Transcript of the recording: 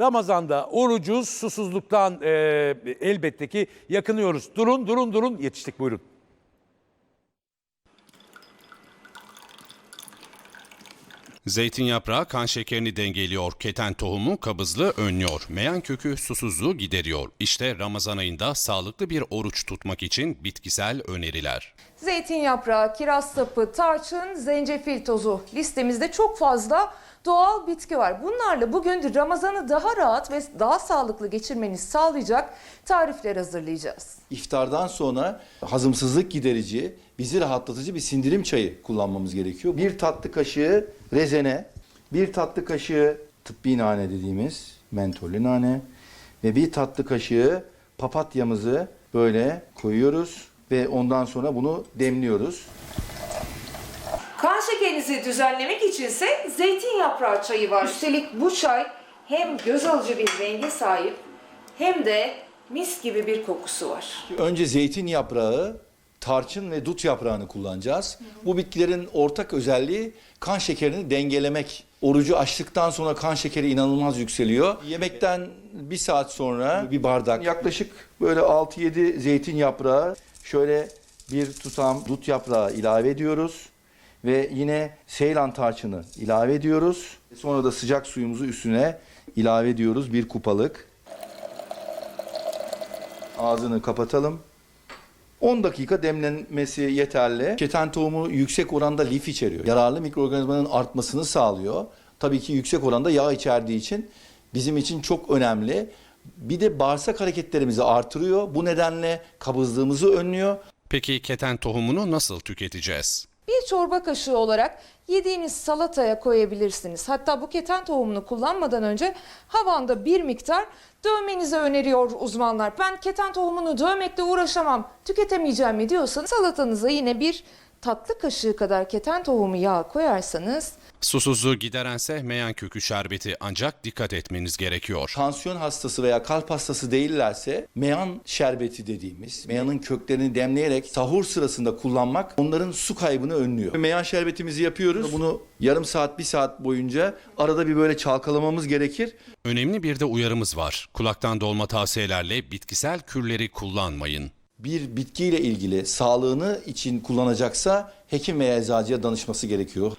Ramazan'da orucuz, susuzluktan e, elbette ki yakınıyoruz. Durun, durun, durun. Yetiştik buyurun. Zeytin yaprağı kan şekerini dengeliyor, keten tohumu kabızlığı önlüyor, meyan kökü susuzluğu gideriyor. İşte Ramazan ayında sağlıklı bir oruç tutmak için bitkisel öneriler. Zeytin yaprağı, kiraz sapı, tarçın, zencefil tozu listemizde çok fazla doğal bitki var. Bunlarla bugün Ramazan'ı daha rahat ve daha sağlıklı geçirmenizi sağlayacak tarifler hazırlayacağız. İftardan sonra hazımsızlık giderici, bizi rahatlatıcı bir sindirim çayı kullanmamız gerekiyor. Bir tatlı kaşığı rezene, bir tatlı kaşığı tıbbi nane dediğimiz mentollü nane ve bir tatlı kaşığı papatyamızı böyle koyuyoruz ve ondan sonra bunu demliyoruz. Kan şekerinizi düzenlemek içinse zeytin yaprağı çayı var. Üstelik bu çay hem göz alıcı bir renge sahip hem de mis gibi bir kokusu var. Önce zeytin yaprağı, tarçın ve dut yaprağını kullanacağız. Bu bitkilerin ortak özelliği kan şekerini dengelemek. Orucu açtıktan sonra kan şekeri inanılmaz yükseliyor. Yemekten bir saat sonra bir bardak yaklaşık böyle 6-7 zeytin yaprağı şöyle bir tutam dut yaprağı ilave ediyoruz. Ve yine seylan tarçını ilave ediyoruz. Sonra da sıcak suyumuzu üstüne ilave ediyoruz bir kupalık. Ağzını kapatalım. 10 dakika demlenmesi yeterli. Keten tohumu yüksek oranda lif içeriyor. Yararlı mikroorganizmanın artmasını sağlıyor. Tabii ki yüksek oranda yağ içerdiği için bizim için çok önemli. Bir de bağırsak hareketlerimizi artırıyor. Bu nedenle kabızlığımızı önlüyor. Peki keten tohumunu nasıl tüketeceğiz? Bir çorba kaşığı olarak yediğiniz salataya koyabilirsiniz. Hatta bu keten tohumunu kullanmadan önce havanda bir miktar dövmenizi öneriyor uzmanlar. Ben keten tohumunu dövmekle uğraşamam, tüketemeyeceğim mi diyorsanız salatanıza yine bir tatlı kaşığı kadar keten tohumu yağı koyarsanız Susuzluğu giderense meyan kökü şerbeti ancak dikkat etmeniz gerekiyor. Tansiyon hastası veya kalp hastası değillerse meyan şerbeti dediğimiz meyanın köklerini demleyerek sahur sırasında kullanmak onların su kaybını önlüyor. Meyan şerbetimizi yapıyoruz. Bunu yarım saat bir saat boyunca arada bir böyle çalkalamamız gerekir. Önemli bir de uyarımız var. Kulaktan dolma tavsiyelerle bitkisel kürleri kullanmayın. Bir bitkiyle ilgili sağlığını için kullanacaksa hekim veya eczacıya danışması gerekiyor.